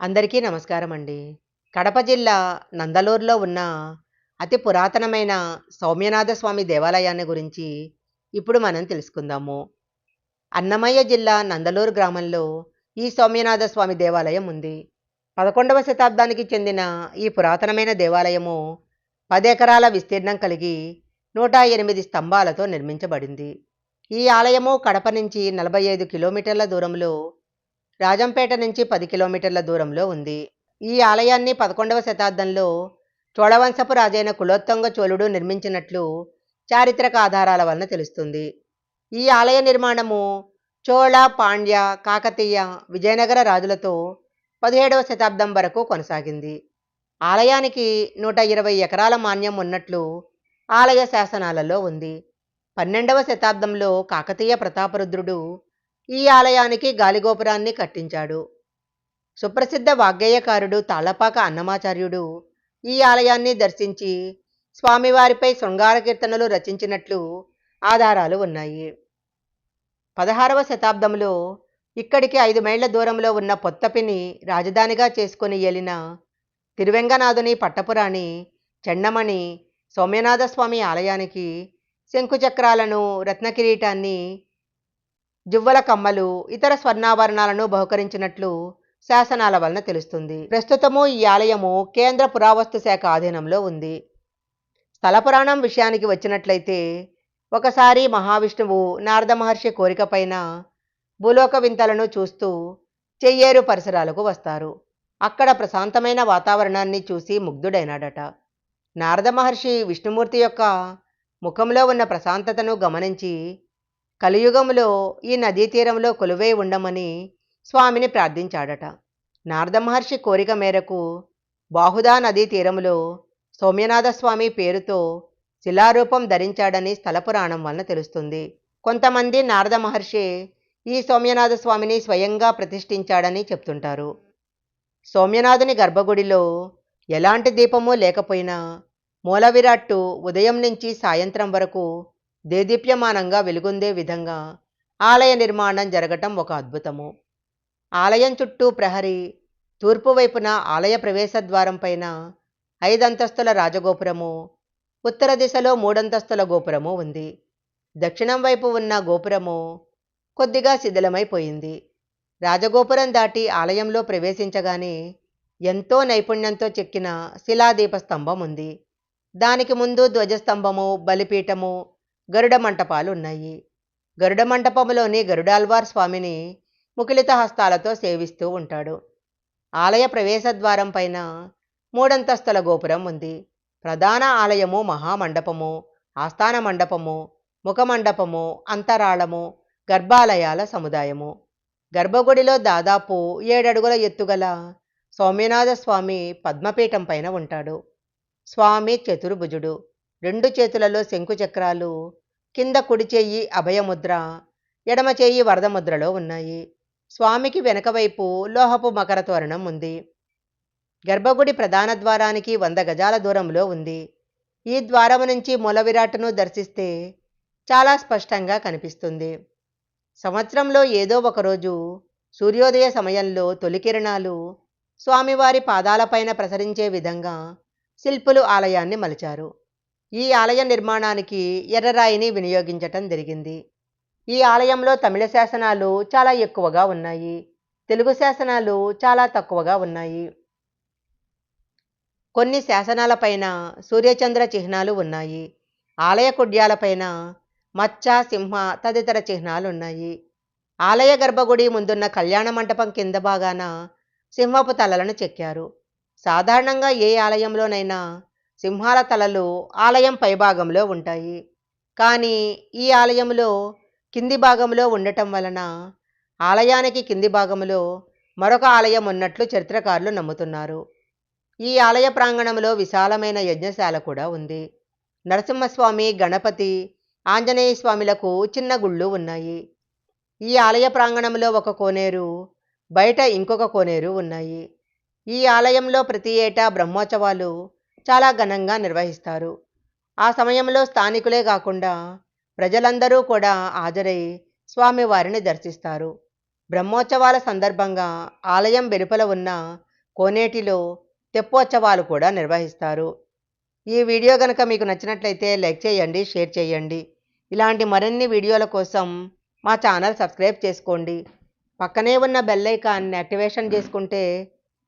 అందరికీ నమస్కారం అండి. కడప జిల్లా నందలూరులో ఉన్న అతి పురాతనమైన సౌమ్యనాథ స్వామి దేవాలయాన్ని గురించి ఇప్పుడు మనం తెలుసుకుందాము. అన్నమయ్య జిల్లా నందలూరు గ్రామంలో ఈ సౌమ్యనాథ స్వామి దేవాలయం ఉంది. పదకొండవ శతాబ్దానికి చెందిన ఈ పురాతనమైన దేవాలయము పది ఎకరాల విస్తీర్ణం కలిగి నూట ఎనిమిది స్తంభాలతో నిర్మించబడింది. ఈ ఆలయము కడప నుంచి నలభై ఐదు కిలోమీటర్ల దూరంలో రాజంపేట నుంచి పది కిలోమీటర్ల దూరంలో ఉంది. ఈ ఆలయాన్ని పదకొండవ శతాబ్దంలో చోళవంశపు రాజైన కులోత్తంగ చోళుడు నిర్మించినట్లు చారిత్రక ఆధారాల వలన తెలుస్తుంది. ఈ ఆలయ నిర్మాణము చోళ పాండ్య కాకతీయ విజయనగర రాజులతో పదిహేడవ శతాబ్దం వరకు కొనసాగింది. ఆలయానికి నూట ఇరవై ఎకరాల మాన్యం ఉన్నట్లు ఆలయ శాసనాలలో ఉంది. పన్నెండవ శతాబ్దంలో కాకతీయ ప్రతాపరుద్రుడు ఈ ఆలయానికి గాలిగోపురాన్ని కట్టించాడు. సుప్రసిద్ధ వాగ్గేయకారుడు తాళపాక అన్నమాచార్యుడు ఈ ఆలయాన్ని దర్శించి స్వామివారిపై శృంగార కీర్తనలు రచించినట్లు ఆధారాలు ఉన్నాయి. పదహారవ శతాబ్దంలో ఇక్కడికి ఐదు మైళ్ళ దూరంలో ఉన్న పొత్తపిని రాజధానిగా చేసుకుని ఏలిన తిరువెంగనాథుని పట్టపురాణి చెన్నమణి సౌమ్యనాథస్వామి ఆలయానికి శంకుచక్రాలను రత్నకిరీటాన్ని జువ్వల కమ్మలు ఇతర స్వర్ణాభరణాలను బహుకరించినట్లు శాసనాల వలన తెలుస్తుంది. ప్రస్తుతము ఈ ఆలయము కేంద్ర పురావస్తు శాఖ ఆధీనంలో ఉంది. స్థల పురాణం విషయానికి వచ్చినట్లయితే ఒకసారి మహావిష్ణువు నారద మహర్షి కోరిక పైన భూలోక వింతలను చూస్తూ చెయ్యేరు పరిసరాలకు వస్తారు. అక్కడ ప్రశాంతమైన వాతావరణాన్ని చూసి ముగ్ధుడైనాడట. నారద మహర్షి విష్ణుమూర్తి యొక్క ముఖంలో ఉన్న ప్రశాంతతను గమనించి కలియుగంలో ఈ నదీ తీరంలో కొలువై ఉండమని స్వామిని ప్రార్థించాడట. నారద మహర్షి కోరిక మేరకు బాహుదా నదీ తీరంలో సౌమ్యనాథస్వామి పేరుతో శిలారూపం ధరించాడని స్థలపురాణం వలన తెలుస్తుంది. కొంతమంది నారద మహర్షి ఈ సౌమ్యనాథ స్వామిని స్వయంగా ప్రతిష్ఠించాడని చెప్తుంటారు. సౌమ్యనాథుని గర్భగుడిలో ఎలాంటి దీపము లేకపోయినా మూలవిరాట్టు ఉదయం నుంచి సాయంత్రం వరకు దేదీప్యమానంగా వెలుగొందే విధంగా ఆలయ నిర్మాణం జరగటం ఒక అద్భుతము. ఆలయం చుట్టూ ప్రహరీ తూర్పు వైపున ఆలయ ప్రవేశ ద్వారం పైన ఐదంతస్తుల రాజగోపురము ఉత్తర దిశలో మూడంతస్తుల గోపురము ఉంది. దక్షిణం వైపు ఉన్న గోపురము కొద్దిగా శిథిలమైపోయింది. రాజగోపురం దాటి ఆలయంలో ప్రవేశించగానే ఎంతో నైపుణ్యంతో చెక్కిన శిలాదీప స్తంభం ఉంది. దానికి ముందు ధ్వజస్తంభము బలిపీఠము గరుడ మంటపాలు ఉన్నాయి గరుడ మంటపంలోని గరుడాల్వార్ స్వామిని ముకిలిత హస్తాలతో సేవిస్తూ ఉంటాడు. ఆలయ ప్రవేశ ద్వారం పైన మూడంతస్తుల గోపురం ఉంది. ప్రధాన ఆలయము మహామండపము ఆస్థాన మండపము ముఖమండపము అంతరాళము గర్భాలయాల సముదాయము. గర్భగుడిలో దాదాపు ఏడడుగుల ఎత్తుగల సౌమ్యనాథ స్వామి పద్మపీఠం పైన ఉంటాడు. స్వామి చతుర్భుజుడు. రెండు చేతులలో శంకుచక్రాలు కింద కుడి చెయ్యి అభయముద్ర ఎడమ చేయి వరదముద్రలో ఉన్నాయి. స్వామికి వెనకవైపు లోహపు మకర తోరణం ఉంది. గర్భగుడి ప్రధాన ద్వారానికి వంద గజాల దూరంలో ఉంది. ఈ ద్వారం నుంచి మూలవిరాట్ను దర్శిస్తే చాలా స్పష్టంగా కనిపిస్తుంది. సంవత్సరంలో ఏదో ఒకరోజు సూర్యోదయ సమయంలో తొలి కిరణాలు స్వామివారి పాదాలపైన ప్రసరించే విధంగా శిల్పులు ఆలయాన్ని మలిచారు. ఈ ఆలయ నిర్మాణానికి ఎర్రరాయిని వినియోగించటం జరిగింది. ఈ ఆలయంలో తమిళ శాసనాలు చాలా ఎక్కువగా ఉన్నాయి. తెలుగు శాసనాలు చాలా తక్కువగా ఉన్నాయి. కొన్ని శాసనాలపైన సూర్యచంద్ర చిహ్నాలు ఉన్నాయి. ఆలయ కుడ్యాలపైన మచ్చ సింహ తదితర చిహ్నాలు ఉన్నాయి. ఆలయ గర్భగుడి ముందున్న కళ్యాణ మంటపం కింద భాగాన సింహపు తలలను చెక్కారు. సాధారణంగా ఏ ఆలయంలోనైనా సింహాల తలలు ఆలయం పైభాగంలో ఉంటాయి. కానీ ఈ ఆలయంలో కింది భాగంలో ఉండటం వలన ఆలయానికి కింది భాగంలో మరొక ఆలయం ఉన్నట్లు చరిత్రకారులు నమ్ముతున్నారు. ఈ ఆలయ ప్రాంగణంలో విశాలమైన యజ్ఞశాల కూడా ఉంది. నరసింహస్వామి గణపతి ఆంజనేయ స్వామిలకు చిన్న గుళ్ళు ఉన్నాయి. ఈ ఆలయ ప్రాంగణంలో ఒక కోనేరు బయట ఇంకొక కోనేరు ఉన్నాయి. ఈ ఆలయంలో ప్రతి ఏటా బ్రహ్మోత్సవాలు చాలా ఘనంగా నిర్వహిస్తారు. ఆ సమయంలో స్థానికులే కాకుండా ప్రజలందరూ కూడా హాజరై స్వామివారిని దర్శిస్తారు. బ్రహ్మోత్సవాల సందర్భంగా ఆలయం వెలుపల ఉన్న కోనేటిలో తెప్పోత్సవాలు కూడా నిర్వహిస్తారు. ఈ వీడియో కనుక మీకు నచ్చినట్లయితే లైక్ చేయండి షేర్ చేయండి. ఇలాంటి మరిన్ని వీడియోల కోసం మా ఛానల్ సబ్స్క్రైబ్ చేసుకోండి. పక్కనే ఉన్న బెల్ ఐకాన్ని యాక్టివేషన్ చేసుకుంటే